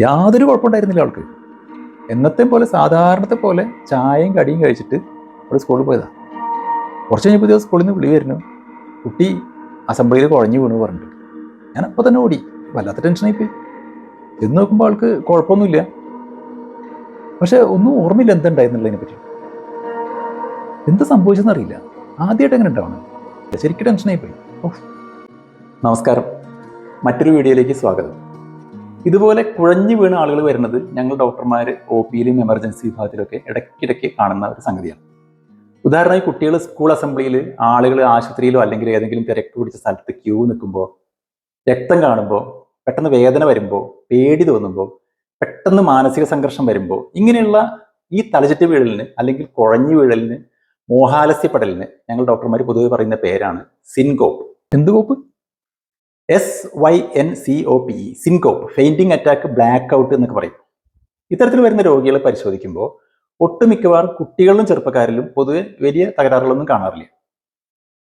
യാതൊരു കുഴപ്പമുണ്ടായിരുന്നില്ല അവൾക്ക് എന്നത്തെ പോലെ സാധാരണത്തെ പോലെ ചായയും കടിയും കഴിച്ചിട്ട് അവൾ സ്കൂളിൽ പോയതാ. കുറച്ച് കഴിഞ്ഞപ്പോൾ ദിവസം സ്കൂളിൽ നിന്ന് വിളി വരുന്നു. കുട്ടി അസംബ്ലിയിൽ കുഴഞ്ഞു വീണു പറഞ്ഞിട്ട്. ഞാൻ അപ്പോൾ തന്നെ ഓടി. വല്ലാത്ത ടെൻഷനായിപ്പോയി എന്ന് നോക്കുമ്പോൾ ആൾക്ക് കുഴപ്പമൊന്നുമില്ല. പക്ഷെ ഒന്നും ഓർമ്മയില്ല എന്തുണ്ടായിരുന്നുള്ളതിനെ പറ്റി. എന്ത് സംഭവിച്ചെന്നറിയില്ല ആദ്യമായിട്ട് എങ്ങനെ ഉണ്ടാവണം. ശരിക്കും ടെൻഷനായിപ്പോയി. നമസ്കാരം. മറ്റൊരു വീഡിയോയിലേക്ക് സ്വാഗതം. ഇതുപോലെ കുഴഞ്ഞു വീണ ആളുകൾ വരുന്നത് ഞങ്ങൾ ഡോക്ടർമാർ ഒ പിയിലും എമർജൻസി വിഭാഗത്തിലൊക്കെ ഇടയ്ക്കിടയ്ക്ക് കാണുന്ന ഒരു സംഗതിയാണ്. ഉദാഹരണമായി കുട്ടികൾ സ്കൂൾ അസംബ്ലിയിൽ ആളുകൾ ആശുപത്രിയിലോ അല്ലെങ്കിൽ ഏതെങ്കിലും തിരക്ക് പിടിച്ച സ്ഥലത്ത് ക്യൂ നിൽക്കുമ്പോൾ രക്തം കാണുമ്പോൾ പെട്ടെന്ന് വേദന വരുമ്പോൾ പേടി തോന്നുമ്പോൾ പെട്ടെന്ന് മാനസിക സംഘർഷം വരുമ്പോൾ ഇങ്ങനെയുള്ള ഈ തലചുറ്റ് വീഴലിന് അല്ലെങ്കിൽ കുഴഞ്ഞു വീഴലിന് മോഹാലസ്യപ്പെടലിന് ഞങ്ങൾ ഡോക്ടർമാർ പൊതുവെ പറയുന്ന പേരാണ് സിൻകോപ്പ്. എന്ത് കോപ്പ്? S Y N C O P E syncope fainting attack blackout എന്നൊക്കെ പറയും. ഇത്തരത്തിൽ വരുന്ന രോഗികളെ പരിശോധിക്കുമ്പോൾ ഒട്ടുമിക്കവാറും കുട്ടികളിലും ചെറുപ്പക്കാരിലും പൊതുവെ വലിയ തകരാറുകളൊന്നും കാണാറില്ല.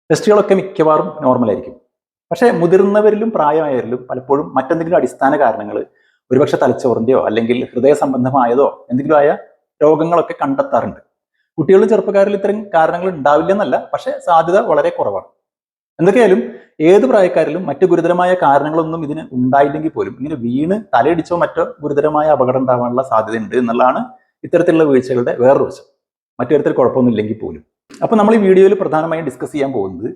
ടെസ്റ്റുകളൊക്കെ മിക്കവാറും നോർമൽ ആയിരിക്കും. പക്ഷേ മുതിർന്നവരിലും പ്രായമായവരിലും പലപ്പോഴും മറ്റെന്തെങ്കിലും അടിസ്ഥാന കാരണങ്ങൾ ഒരുപക്ഷെ തലച്ചോറിന്റെയോ അല്ലെങ്കിൽ ഹൃദയ സംബന്ധമായതോ എന്തെങ്കിലും ആയ രോഗങ്ങളൊക്കെ കണ്ടെത്താറുണ്ട്. കുട്ടികളിലും ചെറുപ്പക്കാരിലും ഇത്തരം കാരണങ്ങൾ ഉണ്ടാവില്ലെന്നല്ല പക്ഷേ സാധ്യത വളരെ കുറവാണ്. എന്തൊക്കെയായാലും ഏത് പ്രായക്കാരിലും മറ്റു ഗുരുതരമായ കാരണങ്ങളൊന്നും ഇതിന് ഉണ്ടായില്ലെങ്കിൽ പോലും ഇങ്ങനെ വീണ് തലയിടിച്ചോ മറ്റോ ഗുരുതരമായ അപകടം ഉണ്ടാവാനുള്ള സാധ്യതയുണ്ട് എന്നുള്ളതാണ് ഇത്തരത്തിലുള്ള വീഴ്ചകളുടെ വേറൊരു വശം. മറ്റു തരത്തിൽ കുഴപ്പമൊന്നുമില്ലെങ്കിൽ പോലും. അപ്പോൾ നമ്മൾ ഈ വീഡിയോയിൽ പ്രധാനമായും ഡിസ്കസ് ചെയ്യാൻ പോകുന്നത്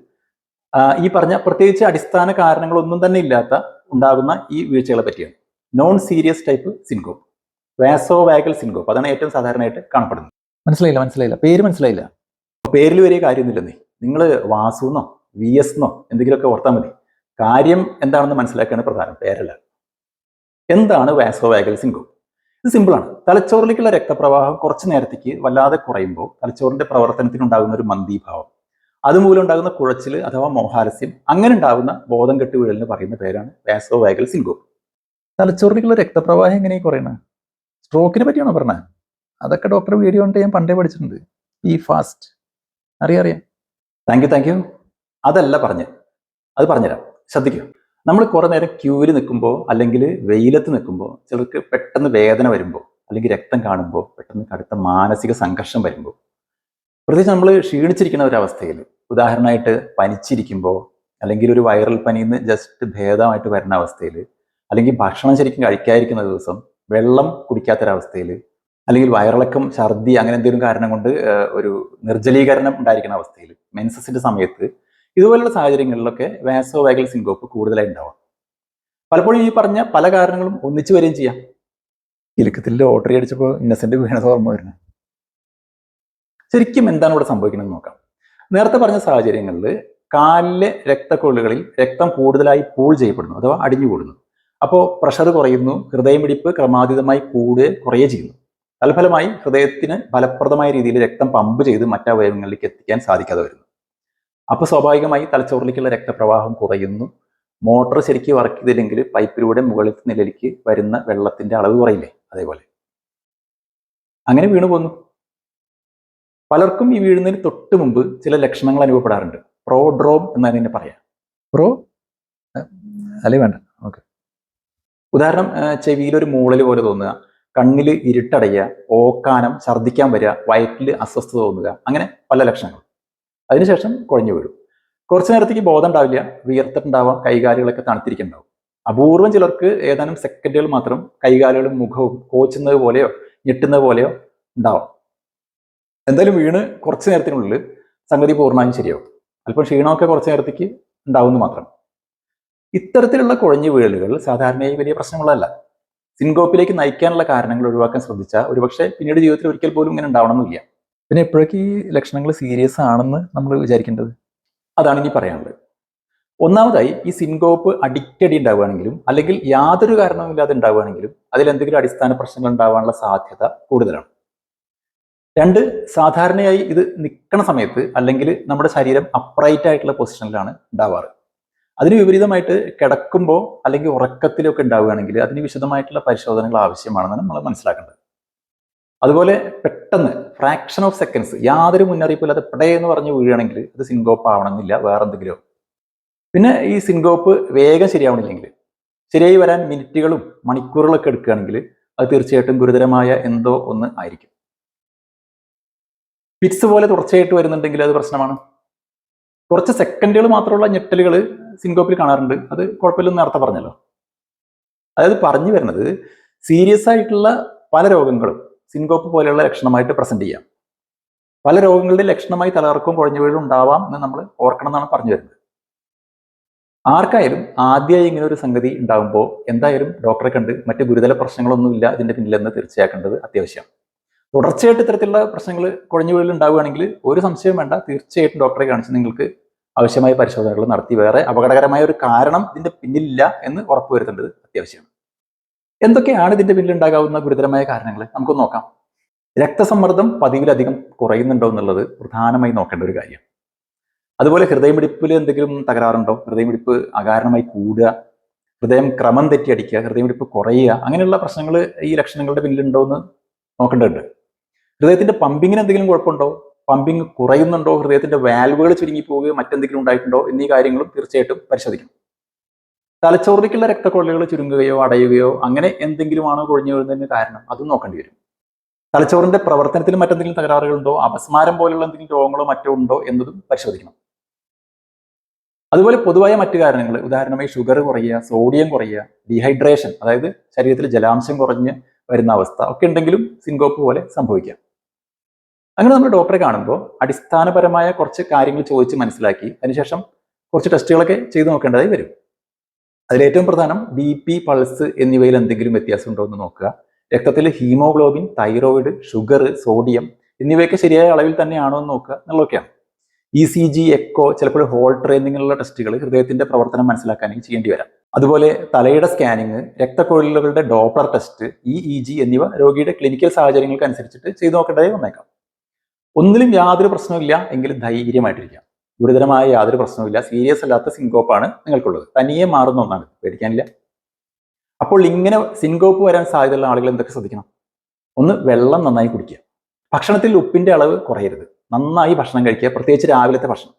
ഈ പറഞ്ഞ പ്രത്യേകിച്ച് അടിസ്ഥാന കാരണങ്ങളൊന്നും തന്നെ ഇല്ലാത്ത ഉണ്ടാകുന്ന ഈ വീഴ്ചകളെ പറ്റിയാണ്. Non serious type syncope vasovagal syncope അതാണ് ഏറ്റവും സാധാരണയായിട്ട് കാണപ്പെടുന്നത്. മനസ്സിലായില്ല മനസ്സിലായില്ല. പേര് മനസ്സിലായില്ല. പേരിൽ വലിയ കാര്യമൊന്നുമില്ലെന്നേ. നിങ്ങൾ വാസുന്നോ? വി എസ് എന്നോ എന്തെങ്കിലുമൊക്കെ ഓർത്താൽ മതി. കാര്യം എന്താണെന്ന് മനസ്സിലാക്കുകയാണ് പ്രധാനം. പേരല്ല. എന്താണ് വാസോ വാഗൽ സിൻകോപ്പ് ഇത് സിമ്പിളാണ് തലച്ചോറിലേക്കുള്ള രക്തപ്രവാഹം കുറച്ച് നേരത്തേക്ക് വല്ലാതെ കുറയുമ്പോൾ തലച്ചോറിന്റെ പ്രവർത്തനത്തിനുണ്ടാകുന്ന ഒരു മന്ദീഭാവം. അതുമൂലം ഉണ്ടാകുന്ന കുഴച്ചിൽ അഥവാ മോഹാരസ്യം അങ്ങനെ ഉണ്ടാകുന്ന ബോധം കെട്ട് വീഴലിന് പറയുന്ന പേരാണ് വാസോ വാഗൽ സിൻകോപ്പ് തലച്ചോറിലേക്കുള്ള രക്തപ്രവാഹം എങ്ങനെയാണ് കുറയണ? സ്ട്രോക്കിനെ പറ്റിയാണോ പറഞ്ഞത് അതൊക്കെ ഡോക്ടർ വീഡിയോ കൊണ്ട് ഞാൻ പണ്ടേ പഠിച്ചിട്ടുണ്ട്. ഈ ഫാസ്റ്റ് അറിയാം അറിയാം. താങ്ക് യു താങ്ക് യു അതല്ല പറഞ്ഞ്. അത് പറഞ്ഞുതരാം. ശ്രദ്ധിക്കുക നമ്മൾ കുറെ നേരം ക്യൂവിൽ നിൽക്കുമ്പോൾ അല്ലെങ്കിൽ വെയിലത്ത് നിൽക്കുമ്പോൾ ചിലർക്ക് പെട്ടെന്ന് വേദന വരുമ്പോൾ അല്ലെങ്കിൽ രക്തം കാണുമ്പോൾ പെട്ടെന്ന് കടുത്ത മാനസിക സംഘർഷം വരുമ്പോൾ. പ്രത്യേകിച്ച് നമ്മൾ ക്ഷീണിച്ചിരിക്കുന്ന ഒരവസ്ഥയിൽ ഉദാഹരണമായിട്ട് പനിച്ചിരിക്കുമ്പോൾ അല്ലെങ്കിൽ ഒരു വൈറൽ പനിയിൽ നിന്ന് ജസ്റ്റ് ഭേദമായിട്ട് വരുന്ന അവസ്ഥയിൽ അല്ലെങ്കിൽ ഭക്ഷണം ശരിക്കും കഴിക്കാതിരിക്കുന്ന ദിവസം വെള്ളം കുടിക്കാത്തൊരവസ്ഥയിൽ അല്ലെങ്കിൽ വയറിളക്കം ഛർദി അങ്ങനെ എന്തെങ്കിലും കാരണം കൊണ്ട് ഒരു നിർജലീകരണം ഉണ്ടായിരിക്കുന്ന അവസ്ഥയിൽ മെൻസസിന്റെ സമയത്ത് ഇതുപോലുള്ള സാഹചര്യങ്ങളിലൊക്കെ വാസോ വാഗൽ സിൻകോപ്പ് കൂടുതലായി ഉണ്ടാവാം. പലപ്പോഴും ഈ പറഞ്ഞ പല കാരണങ്ങളും ഒന്നിച്ചു വരികയും ചെയ്യാം. ഇലക്കത്തിൽ ലോട്ടറി അടിച്ചപ്പോൾ ഇന്നസെന്റ് വീണത് ഓർമ്മ വരുന്നത് ശരിക്കും എന്താണ് ഇവിടെ സംഭവിക്കുന്നത് നോക്കാം. നേരത്തെ പറഞ്ഞ സാഹചര്യങ്ങളിൽ കാലിലെ രക്തക്കൊള്ളുകളിൽ രക്തം കൂടുതലായി പൂൾ ചെയ്യപ്പെടുന്നു അഥവാ അടിഞ്ഞു കൂടുന്നു അപ്പോൾ പ്രഷർ കുറയുന്നു ഹൃദയമിടിപ്പ് ക്രമാതീതമായി കൂടുക കുറയുകയും ചെയ്യുന്നു. തൽഫലമായി ഹൃദയത്തിന് ഫലപ്രദമായ രീതിയിൽ രക്തം പമ്പ് ചെയ്ത് മറ്റവയവങ്ങളിലേക്ക് എത്തിക്കാൻ സാധിക്കാതെ വരുന്നു. അപ്പോൾ സ്വാഭാവികമായി തലച്ചോറിലേക്കുള്ള രക്തപ്രവാഹം കുറയുന്നു. മോട്ടോർ ശരിക്കും വർക്ക് ചെയ്തില്ലെങ്കിൽ പൈപ്പിലൂടെ മുകളിലത്തെ നിലയിലേക്ക് വരുന്ന വെള്ളത്തിന്റെ അളവ് കുറയില്ലേ? അതേപോലെ. അങ്ങനെ വീണു പോന്നു. പലർക്കും ഈ വീഴുന്നതിന് തൊട്ട് മുമ്പ് ചില ലക്ഷണങ്ങൾ അനുഭവപ്പെടാറുണ്ട്. പ്രോഡ്രോം എന്നെ പറയാം. പ്രോ? അല്ലേ വേണ്ട. ഓക്കെ. ഉദാഹരണം ചെവിയിലൊരു മൂളൽ പോലെ തോന്നുക കണ്ണിൽ ഇരുട്ടടയുക ഓക്കാനം ഛർദ്ദിക്കാൻ വരിക വയറ്റിൽ അസ്വസ്ഥത തോന്നുക അങ്ങനെ പല ലക്ഷണങ്ങൾ. അതിനുശേഷം കുഴഞ്ഞു വരും കുറച്ചു നേരത്തേക്ക് ബോധം ഉണ്ടാവില്ല. വിയർത്തിട്ടുണ്ടാവാം കൈകാലുകളൊക്കെ തണുത്തിരിക്കുന്നുണ്ടാവും. അപൂർവം ചിലർക്ക് ഏതാനും സെക്കൻഡുകൾ മാത്രം കൈകാലുകളും മുഖവും കോച്ചുന്നത് പോലെയോ ഞെട്ടുന്നത് പോലെയോ ഉണ്ടാവാം. എന്തായാലും വീണ് കുറച്ച് നേരത്തിനുള്ളിൽ സംഗതി പൂർണമായും ശരിയാവും. അല്പം ക്ഷീണമൊക്കെ കുറച്ച് നേരത്തേക്ക് ഉണ്ടാവുമെന്ന് മാത്രം. ഇത്തരത്തിലുള്ള കുഴഞ്ഞു വീഴലുകൾ സാധാരണയായി വലിയ പ്രശ്നങ്ങളല്ല സിൻകോപ്പിലേക്ക് നയിക്കാനുള്ള കാരണങ്ങൾ ഒഴിവാക്കാൻ ശ്രദ്ധിച്ചാൽ ഒരുപക്ഷെ പിന്നീട് ജീവിതത്തിൽ ഒരിക്കൽ പോലും ഇങ്ങനെ ഉണ്ടാവണമെന്നില്ല. പിന്നെ എപ്പോഴൊക്കെ ഈ ലക്ഷണങ്ങൾ സീരിയസ് ആണെന്ന് നമ്മൾ വിചാരിക്കേണ്ടത്? അതാണ് ഇനി പറയാനുള്ളത്. ഒന്നാമതായി ഈ സിൻകോപ്പ് അഡിക്റ്റഡി ഉണ്ടാവുകയാണെങ്കിലും അല്ലെങ്കിൽ യാതൊരു കാരണവുമില്ലാതെ ഉണ്ടാവുകയാണെങ്കിലും അതിൽ എന്തെങ്കിലും അടിസ്ഥാന പ്രശ്നങ്ങൾ ഉണ്ടാവാനുള്ള സാധ്യത കൂടുതലാണ്. രണ്ട് സാധാരണയായി ഇത് നിൽക്കണ സമയത്ത് അല്ലെങ്കിൽ നമ്മുടെ ശരീരം അപ്രൈറ്റ് ആയിട്ടുള്ള പൊസിഷനിലാണ് ഉണ്ടാവാറ്. അതിന് വിപരീതമായിട്ട് കിടക്കുമ്പോൾ അല്ലെങ്കിൽ ഉറക്കത്തിലൊക്കെ ഉണ്ടാവുകയാണെങ്കിൽ അതിന് വിശദമായിട്ടുള്ള പരിശോധനകൾ ആവശ്യമാണെന്നാണ് നമ്മൾ മനസ്സിലാക്കേണ്ടത്. അതുപോലെ പെട്ടെന്ന് ഫ്രാക്ഷൻ ഓഫ് സെക്കൻഡ്സ് യാതൊരു മുന്നറിയിപ്പില്ലാതെ പടേ എന്ന് പറഞ്ഞ് വീഴുകയാണെങ്കിൽ അത് സിൻകോപ്പ് ആവണമെന്നില്ല വേറെ എന്തെങ്കിലും പിന്നെ ഈ സിൻകോപ്പ് വേഗം ശരിയാവണില്ലെങ്കിൽ ശരിയായി വരാൻ മിനിറ്റുകളും മണിക്കൂറുകളൊക്കെ എടുക്കുകയാണെങ്കിൽ അത് തീർച്ചയായിട്ടും ഗുരുതരമായ എന്തോ ഒന്ന് ആയിരിക്കും. ഫിറ്റ്സ് പോലെ തുടർച്ചയായിട്ട് വരുന്നുണ്ടെങ്കിൽ അത് പ്രശ്നമാണ്. കുറച്ച് സെക്കൻഡുകൾ മാത്രമുള്ള ഞെട്ടലുകൾ സിൻകോപ്പിൽ കാണാറുണ്ട്. അത് കുഴപ്പമില്ലെന്ന് നേരത്തെ പറഞ്ഞല്ലോ. അതായത് പറഞ്ഞു വരുന്നത് സീരിയസ് ആയിട്ടുള്ള പല രോഗങ്ങളും സിൻകോപ്പ് പോലെയുള്ള ലക്ഷണമായിട്ട് പ്രസന്റ് ചെയ്യാം. പല രോഗങ്ങളുടെ ലക്ഷണമായി തലകറക്കവും കുഴഞ്ഞു വീഴും ഉണ്ടാവാം എന്ന് നമ്മൾ ഓർക്കണം എന്നാണ് പറഞ്ഞു വരുന്നത്. ആർക്കായാലും ആദ്യമായി ഇങ്ങനെ ഒരു സംഗതി ഉണ്ടാകുമ്പോൾ എന്തായാലും ഡോക്ടറെ കണ്ട് മറ്റ് ഗുരുതര പ്രശ്നങ്ങളൊന്നുമില്ല ഇതിന്റെ പിന്നിലെന്ന് തീർച്ചയാക്കേണ്ടത് അത്യാവശ്യം തുടർച്ചയായിട്ട് ഇത്തരത്തിലുള്ള പ്രശ്നങ്ങൾ കുഴഞ്ഞു വീഴൽ ഉണ്ടാവുകയാണെങ്കിൽ ഒരു സംശയം വേണ്ട. തീർച്ചയായിട്ടും ഡോക്ടറെ കാണിച്ച് നിങ്ങൾക്ക് ആവശ്യമായ പരിശോധനകൾ നടത്തി വേറെ അപകടകരമായ ഒരു കാരണം ഇതിന്റെ പിന്നിലില്ല എന്ന് ഉറപ്പുവരുത്തേണ്ടത് അത്യാവശ്യമാണ്. എന്തൊക്കെയാണ് ഇതിന്റെ പിന്നിൽ ഉണ്ടാകാവുന്ന ഗുരുതരമായ കാരണങ്ങൾ? നമുക്കൊന്ന് നോക്കാം. രക്തസമ്മർദ്ദം പതിവിലധികം കുറയുന്നുണ്ടോ എന്നുള്ളത് പ്രധാനമായി നോക്കേണ്ട ഒരു കാര്യം. അതുപോലെ ഹൃദയമിടിപ്പിൽ എന്തെങ്കിലും തകരാറുണ്ടോ? ഹൃദയമിടിപ്പ് അകാരണമായി കൂടുക ഹൃദയം ക്രമം തെറ്റി അടിക്കുക ഹൃദയമിടിപ്പ് കുറയുക അങ്ങനെയുള്ള പ്രശ്നങ്ങൾ ഈ ലക്ഷണങ്ങളുടെ പിന്നിലുണ്ടോ എന്ന് നോക്കേണ്ടതുണ്ട്. ഹൃദയത്തിന്റെ പമ്പിങ്ങിന് എന്തെങ്കിലും കുഴപ്പമുണ്ടോ? പമ്പിങ് കുറയുന്നുണ്ടോ? ഹൃദയത്തിന്റെ വാൽവുകൾ ചുരുങ്ങി പോവുകയോ മറ്റെന്തെങ്കിലും ഉണ്ടായിട്ടുണ്ടോ? എന്നീ കാര്യങ്ങളും തീർച്ചയായിട്ടും പരിശോധിക്കണം. തലച്ചോറിലേക്കുള്ള രക്തക്കൊള്ളികൾ ചുരുങ്ങുകയോ അടയുകയോ അങ്ങനെ എന്തെങ്കിലുമാണോ കൊഴിഞ്ഞു വീഴുന്നതിന് കാരണം അതും നോക്കേണ്ടി വരും. തലച്ചോറിന്റെ പ്രവർത്തനത്തിൽ മറ്റെന്തെങ്കിലും തകരാറുകളുണ്ടോ? അപസ്മാരം പോലുള്ള എന്തെങ്കിലും രോഗങ്ങളോ മറ്റോ ഉണ്ടോ എന്നതും പരിശോധിക്കണം. അതുപോലെ പൊതുവായ മറ്റു കാരണങ്ങൾ. ഉദാഹരണമായി ഷുഗർ കുറയുക സോഡിയം കുറയുക ഡീഹൈഡ്രേഷൻ അതായത് ശരീരത്തിൽ ജലാംശം കുറഞ്ഞ് വരുന്ന അവസ്ഥ ഒക്കെ ഉണ്ടെങ്കിലും സിൻകോപ്പ് പോലെ സംഭവിക്കാം. അങ്ങനെ നമ്മൾ ഡോക്ടറെ കാണുമ്പോൾ അടിസ്ഥാനപരമായ കുറച്ച് കാര്യങ്ങൾ ചോദിച്ച് മനസ്സിലാക്കി അതിനുശേഷം കുറച്ച് ടെസ്റ്റുകളൊക്കെ ചെയ്തു നോക്കേണ്ടതായി വരും. അതിലേറ്റവും പ്രധാനം ബി പി പൾസ് എന്നിവയിൽ എന്തെങ്കിലും വ്യത്യാസം ഉണ്ടോ എന്ന് നോക്കുക. രക്തത്തിൽ ഹീമോഗ്ലോബിൻ തൈറോയിഡ് ഷുഗർ സോഡിയം എന്നിവയൊക്കെ ശരിയായ അളവിൽ തന്നെയാണോ എന്ന് നോക്കുക എന്നുള്ളതൊക്കെയാണ്. ഇ സി ജി എക്കോ ചിലപ്പോൾ ഹോൾട്ടർ എന്നിങ്ങനെയുള്ള ടെസ്റ്റുകൾ ഹൃദയത്തിന്റെ പ്രവർത്തനം മനസ്സിലാക്കാനും ചെയ്യേണ്ടി വരാം. അതുപോലെ തലയുടെ scanning രക്തക്കൊഴലുകളുടെ Doppler test E E G എന്നിവ രോഗിയുടെ ക്ലിനിക്കൽ സാഹചര്യങ്ങൾക്ക് അനുസരിച്ചിട്ട് ചെയ്തു നോക്കേണ്ടതായി വന്നേക്കാം. ഒന്നിലും യാതൊരു പ്രശ്നമില്ല എങ്കിൽ ധൈര്യമായിട്ടിരിക്കാം. ഗുരുതരമായ യാതൊരു പ്രശ്നവുമില്ല. സീരിയസ് അല്ലാത്ത സിൻകോപ്പാണ് നിങ്ങൾക്കുള്ളത്. തനിയെ മാറുന്ന ഒന്നാണ്. പേടിക്കാനില്ല. അപ്പോൾ ഇങ്ങനെ സിൻകോപ്പ് വരാൻ സാധ്യതയുള്ള ആളുകൾ എന്തൊക്കെ ശ്രദ്ധിക്കണം? ഒന്ന് വെള്ളം നന്നായി കുടിക്കുക. ഭക്ഷണത്തിൽ ഉപ്പിന്റെ അളവ് കുറയരുത്. നന്നായി ഭക്ഷണം കഴിക്കുക. പ്രത്യേകിച്ച് രാവിലത്തെ ഭക്ഷണം.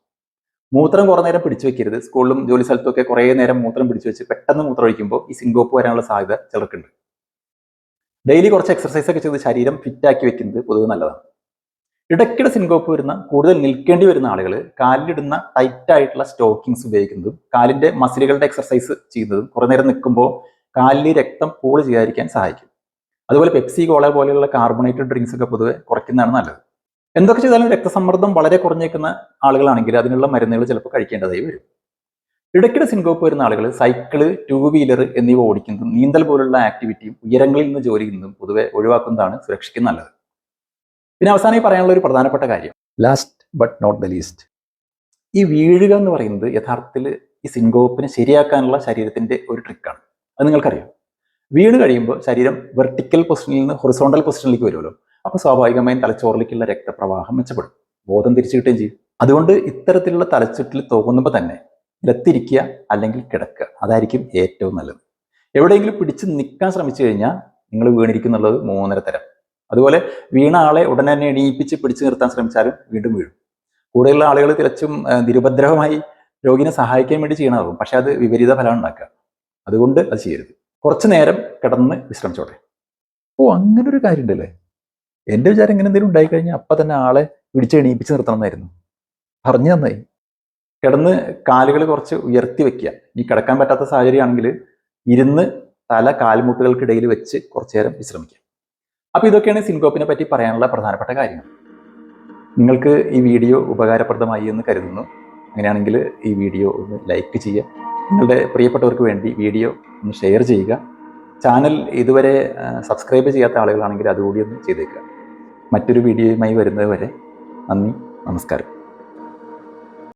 മൂത്രം കുറേ നേരം പിടിച്ചു വെക്കരുത്. സ്കൂളിലും ജോലി സ്ഥലത്തും ഒക്കെ കുറേ നേരം മൂത്രം പിടിച്ചു വെച്ച് പെട്ടെന്ന് മൂത്രം ഒഴിക്കുമ്പോൾ ഈ സിൻകോപ്പ് വരാനുള്ള സാധ്യത ചിലർക്കുണ്ട്. ഡെയിലി കുറച്ച് എക്സർസൈസ് ഒക്കെ ചെയ്ത് ശരീരം ഫിറ്റാക്കി വെക്കുന്നത് പൊതുവെ നല്ലതാണ്. ഇടയ്ക്കിടെ സിൻകോപ്പ് വരുന്ന കൂടുതൽ നിൽക്കേണ്ടി വരുന്ന ആളുകൾ കാലിലിടുന്ന ടൈറ്റ് ആയിട്ടുള്ള സ്റ്റോക്കിങ്സ് ഉപയോഗിക്കുന്നതും കാലിന്റെ മസിലുകളുടെ എക്സർസൈസ് ചെയ്യുന്നതും കുറേ നേരം നിൽക്കുമ്പോൾ കാലിൽ രക്തം പൂൾ ചെയ്യാതിരിക്കാൻ സഹായിക്കും. അതുപോലെ പെപ്സി കോള പോലെയുള്ള കാർബണേറ്റഡ് ഡ്രിങ്ക്സ് ഒക്കെ പൊതുവെ കുറയ്ക്കുന്നതാണ് നല്ലത്. എന്തൊക്കെ ചെയ്താലും രക്തസമ്മർദ്ദം വളരെ കുറഞ്ഞേക്കുന്ന ആളുകളാണെങ്കിൽ അതിനുള്ള മരുന്നുകൾ ചിലപ്പോൾ കഴിക്കേണ്ടതായി വരും. ഇടയ്ക്കിടെ സിൻകോപ്പ് വരുന്ന ആളുകൾ സൈക്കിൾ ടൂ വീലർ എന്നിവ ഓടിക്കുന്നതും നീന്തൽ പോലുള്ള ആക്ടിവിറ്റിയും ഉയരങ്ങളിൽ നിന്ന് ജോലി ചെയ്യുന്നതും പൊതുവെ ഒഴിവാക്കുന്നതാണ് സുരക്ഷയ്ക്ക് നല്ലത്. പിന്നെ അവസാനമായി പറയാനുള്ള ഒരു പ്രധാനപ്പെട്ട കാര്യം. Last but not the least ഈ വീഴുക എന്ന് പറയുന്നത് യഥാർത്ഥത്തിൽ ഈ സിൻകോപ്പിനെ ശരിയാക്കാനുള്ള ശരീരത്തിന്റെ ഒരു ട്രിക്കാണ് അത് നിങ്ങൾക്കറിയാം. വീണ് കഴിയുമ്പോൾ ശരീരം വെർട്ടിക്കൽ പൊസിഷനിൽ നിന്ന് ഹൊറിസോണ്ടൽ പൊസിഷനിലേക്ക് വരുമല്ലോ. അപ്പോൾ സ്വാഭാവികമായും തലച്ചോറിലേക്കുള്ള രക്തപ്രവാഹം മെച്ചപ്പെടും. ബോധം തിരിച്ചു കിട്ടുകയും ചെയ്യും. അതുകൊണ്ട് ഇത്തരത്തിലുള്ള തലച്ചുറ്റിൽ തോന്നുമ്പോൾ തന്നെ നിലത്തിരിക്കുക അല്ലെങ്കിൽ കിടക്കുക. അതായിരിക്കും ഏറ്റവും നല്ലത്. എവിടെയെങ്കിലും പിടിച്ച് നിൽക്കാൻ ശ്രമിച്ചു കഴിഞ്ഞാൽ നിങ്ങൾ വീണിരിക്കുന്നുള്ളത് മൂന്നര തരം. അതുപോലെ വീണ ആളെ ഉടനെ തന്നെ എണീപ്പിച്ച് പിടിച്ചു നിർത്താൻ ശ്രമിച്ചാലും വീണ്ടും വീഴും. കൂടെയുള്ള ആളുകൾ തിരച്ചും നിരുപദ്രവമായി രോഗിനെ സഹായിക്കാൻ വേണ്ടി ചെയ്യണമാകും പക്ഷെ അത് വിപരീത ഫലം ഉണ്ടാക്കുക. അതുകൊണ്ട് അത് ചെയ്യരുത്. കുറച്ചു നേരം കിടന്ന് വിശ്രമിച്ചോട്ടെ. ഓ അങ്ങനെ ഒരു കാര്യം ഉണ്ടല്ലേ എന്റെ വിചാരം ഇങ്ങനെ എന്തെങ്കിലും ഉണ്ടായി കഴിഞ്ഞാൽ അപ്പൊ തന്നെ ആളെ പിടിച്ച് എണീപ്പിച്ച് നിർത്തണം എന്നായിരുന്നു പറഞ്ഞു നന്നായി. കിടന്ന് കാലുകൾ കുറച്ച് ഉയർത്തി വെക്കുക. ഇനി കിടക്കാൻ പറ്റാത്ത സാഹചര്യമാണെങ്കിൽ ഇരുന്ന് തല കാൽമുട്ടുകൾക്കിടയിൽ വെച്ച് കുറച്ചു നേരം വിശ്രമിക്കുക. അപ്പൊ ഇതൊക്കെയാണ് സിൻകോപ്പിനെ പറ്റി പറയാനുള്ള പ്രധാനപ്പെട്ട കാര്യങ്ങൾ. നിങ്ങൾക്ക് ഈ വീഡിയോ ഉപകാരപ്രദമായി എന്ന് കരുതുന്നു. അങ്ങനെയാണെങ്കിൽ ഈ വീഡിയോ ഒന്ന് ലൈക്ക് ചെയ്യുക. നിങ്ങളുടെ പ്രിയപ്പെട്ടവർക്ക് വേണ്ടി വീഡിയോ ഒന്ന് ഷെയർ ചെയ്യുക. ചാനൽ ഇതുവരെ സബ്സ്ക്രൈബ് ചെയ്യാത്ത ആളുകളാണെങ്കിൽ അതുകൂടി ഒന്ന് ചെയ്തേക്കുക. മറ്റൊരു വീഡിയോയുമായി വരുന്നത് വരെ നന്ദി നമസ്കാരം.